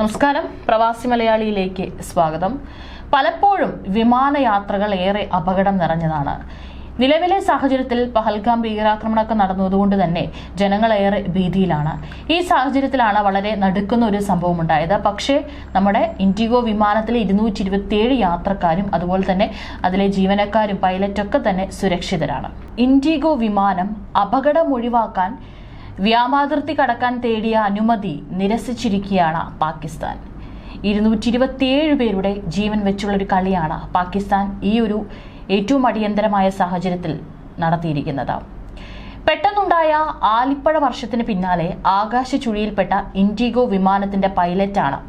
നമസ്കാരം. പ്രവാസി മലയാളിയിലേക്ക് സ്വാഗതം. പലപ്പോഴും വിമാനയാത്രകൾ ഏറെ അപകടം നിറഞ്ഞതാണ്. നിലവിലെ സാഹചര്യത്തിൽ പഹൽഗാം ഭീകരാക്രമണമൊക്കെ നടന്നതുകൊണ്ട് തന്നെ ജനങ്ങളേറെ ഭീതിയിലാണ്. ഈ സാഹചര്യത്തിലാണ് വളരെ നടുക്കുന്ന ഒരു സംഭവം ഉണ്ടായത് പക്ഷേ നമ്മുടെ ഇൻഡിഗോ വിമാനത്തിലെ ഇരുന്നൂറ്റി ഇരുപത്തിയേഴ് യാത്രക്കാരും അതുപോലെ തന്നെ അതിലെ ജീവനക്കാരും പൈലറ്റൊക്കെ തന്നെ സുരക്ഷിതരാണ്. ഇൻഡിഗോ വിമാനം അപകടം ഒഴിവാക്കാൻ വ്യാമാതിർത്തി കടക്കാൻ തേടിയ അനുമതി നിരസിച്ചിരിക്കുകയാണ് പാകിസ്ഥാൻ. ഇരുന്നൂറ്റി ഇരുപത്തിയേഴ് പേരുടെ ജീവൻ വെച്ചുള്ളൊരു കളിയാണ് പാകിസ്ഥാൻ ഈ ഒരു ഏറ്റവും അടിയന്തരമായ സാഹചര്യത്തിൽ നടത്തിയിരിക്കുന്നത്. പെട്ടെന്നുണ്ടായ ആലിപ്പഴ വർഷത്തിന് പിന്നാലെ ആകാശ ചുഴിയിൽപ്പെട്ട ഇൻഡിഗോ വിമാനത്തിന്റെ പൈലറ്റാണ്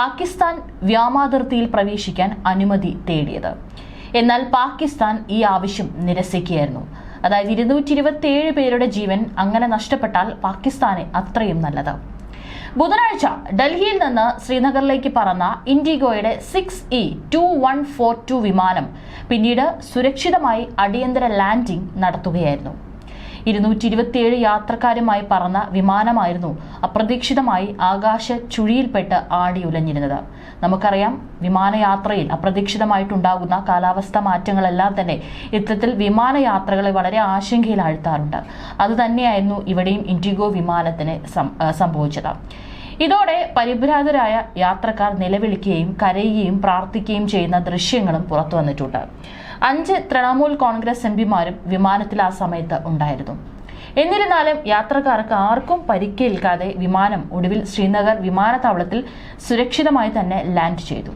പാകിസ്ഥാൻ വ്യാമാതിർത്തിയിൽ പ്രവേശിക്കാൻ അനുമതി തേടിയത്. എന്നാൽ പാകിസ്ഥാൻ ഈ ആവശ്യം നിരസിക്കുകയായിരുന്നു. അതായത് ഇരുന്നൂറ്റി ഇരുപത്തിയേഴ് പേരുടെ ജീവൻ അങ്ങനെ നഷ്ടപ്പെട്ടാൽ പാകിസ്ഥാന് അത്രയും നല്ലത്. ബുധനാഴ്ച ഡൽഹിയിൽ നിന്ന് ശ്രീനഗറിലേക്ക് പറന്ന ഇൻഡിഗോയുടെ six E two one four two വിമാനം പിന്നീട് സുരക്ഷിതമായി അടിയന്തര ലാൻഡിംഗ് നടത്തുകയായിരുന്നു. ഇരുന്നൂറ്റി ഇരുപത്തിയേഴ് യാത്രക്കാരുമായി പറന്ന വിമാനമായിരുന്നു അപ്രതീക്ഷിതമായി ആകാശ ചുഴിയിൽപ്പെട്ട് ആടി ഉലഞ്ഞിരുന്നത് നമുക്കറിയാം വിമാനയാത്രയിൽ അപ്രതീക്ഷിതമായിട്ടുണ്ടാകുന്ന കാലാവസ്ഥ മാറ്റങ്ങളെല്ലാം തന്നെ ഇത്തരത്തിൽ വിമാനയാത്രകളെ വളരെ ആശങ്കയിൽ ആശങ്കയിലാഴ്ത്താറുണ്ട് അതുതന്നെയായിരുന്നു ഇവിടെയും ഇൻഡിഗോ വിമാനത്തിന് സംഭവിച്ചത്. ഇതോടെ പരിഭ്രാതരായ യാത്രക്കാർ നിലവിളിക്കുകയും കരയുകയും പ്രാർത്ഥിക്കുകയും ചെയ്യുന്ന ദൃശ്യങ്ങളും പുറത്തു വന്നിട്ടുണ്ട് അഞ്ച് തൃണമൂൽ കോൺഗ്രസ് എം പിമാരും വിമാനത്തിൽ ആ സമയത്ത് ഉണ്ടായിരുന്നു. എന്നിരുന്നാലും യാത്രക്കാർക്ക് ആർക്കും പരിക്കേൽക്കാതെ വിമാനം ഒടുവിൽ ശ്രീനഗർ വിമാനത്താവളത്തിൽ സുരക്ഷിതമായി തന്നെ ലാൻഡ് ചെയ്തു.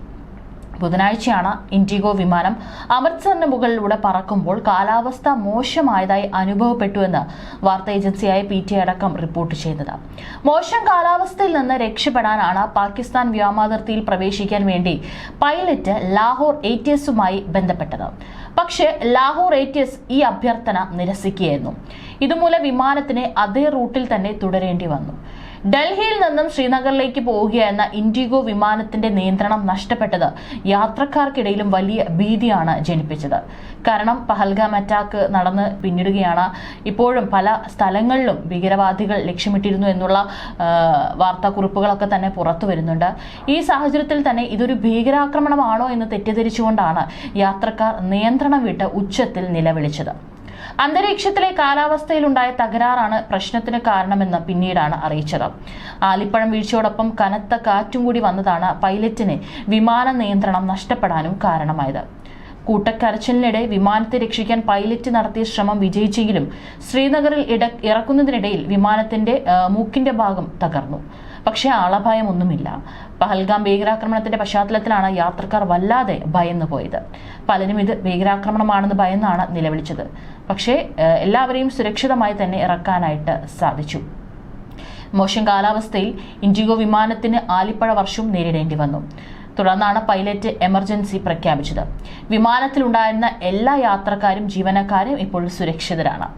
ബുധനാഴ്ചയാണ് ഇൻഡിഗോ വിമാനം അമൃത്സറിന് മുകളിലൂടെ പറക്കുമ്പോൾ കാലാവസ്ഥ മോശമായതായി അനുഭവപ്പെട്ടുവെന്ന് വാർത്താ ഏജൻസിയായ പി ടി അടക്കം റിപ്പോർട്ട് ചെയ്യുന്നത്. മോശം കാലാവസ്ഥയിൽ നിന്ന് രക്ഷപ്പെടാനാണ് പാകിസ്ഥാൻ വ്യോമാതിർത്തിയിൽ പ്രവേശിക്കാൻ വേണ്ടി പൈലറ്റ് ലാഹോർ എ ടി എസുമായി ബന്ധപ്പെട്ടത്. പക്ഷേ ലാഹോർ എ ടി എസ് ഈ അഭ്യർത്ഥന നിരസിക്കുകയായിരുന്നു. ഇതുമൂലം വിമാനത്തിന് അതേ റൂട്ടിൽ തന്നെ തുടരേണ്ടി വന്നു. ഡൽഹിയിൽ നിന്നും ശ്രീനഗറിലേക്ക് പോവുകയെന്ന ഇൻഡിഗോ വിമാനത്തിന്റെ നിയന്ത്രണം നഷ്ടപ്പെട്ടത് യാത്രക്കാർക്കിടയിലും വലിയ ഭീതിയാണ് ജനിപ്പിച്ചത്. കാരണം പഹൽഗാം അറ്റാക്ക് നടന്ന് പിന്നിടുകയാണ്. ഇപ്പോഴും പല സ്ഥലങ്ങളിലും ഭീകരവാദികൾ ലക്ഷ്യമിട്ടിരുന്നു എന്നുള്ള വാർത്താക്കുറിപ്പുകളൊക്കെ തന്നെ പുറത്തു വരുന്നുണ്ട്. ഈ സാഹചര്യത്തിൽ തന്നെ ഇതൊരു ഭീകരാക്രമണമാണോ എന്ന് തെറ്റിദ്ധരിച്ചുകൊണ്ടാണ് യാത്രക്കാർ നിയന്ത്രണം വിട്ട് ഉച്ചത്തിൽ നിലവിളിച്ചത്. അന്തരീക്ഷത്തിലെ കാലാവസ്ഥയിലുണ്ടായ തകരാറാണ് പ്രശ്നത്തിന് കാരണമെന്ന് പിന്നീടാണ് അറിയിച്ചത്. ആലിപ്പഴം വീഴ്ചയോടൊപ്പം കനത്ത കാറ്റും കൂടി വന്നതാണ് പൈലറ്റിന് വിമാന നിയന്ത്രണം നഷ്ടപ്പെടാനും കാരണമായത്. കൂട്ടക്കരച്ചിലിനിടെ വിമാനത്തെ രക്ഷിക്കാൻ പൈലറ്റ് നടത്തിയ ശ്രമം വിജയിച്ചെങ്കിലും ശ്രീനഗറിൽ ഇറക്കുന്നതിനിടയിൽ വിമാനത്തിന്റെ മൂക്കിന്റെ ഭാഗം തകർന്നു. പക്ഷേ ആളഭയമൊന്നുമില്ല പഹൽഗാം ഭീകരാക്രമണത്തിന്റെ പശ്ചാത്തലത്തിലാണ് യാത്രക്കാർ വല്ലാതെ ഭയന്നു പോയത്. പലരും ഇത് ഭീകരാക്രമണമാണെന്ന് ഭയന്നാണ് നിലവിളിച്ചത്. പക്ഷേ എല്ലാവരെയും സുരക്ഷിതമായി തന്നെ ഇറക്കാനായിട്ട് സാധിച്ചു. മോശം കാലാവസ്ഥയിൽ ഇൻഡിഗോ വിമാനത്തിന് ആലിപ്പഴ വർഷവും നേരിടേണ്ടി വന്നു. തുടർന്നാണ് പൈലറ്റ് എമർജൻസി പ്രഖ്യാപിച്ചത്. വിമാനത്തിലുണ്ടായിരുന്ന എല്ലാ യാത്രക്കാരും ജീവനക്കാരും ഇപ്പോൾ സുരക്ഷിതരാണ്.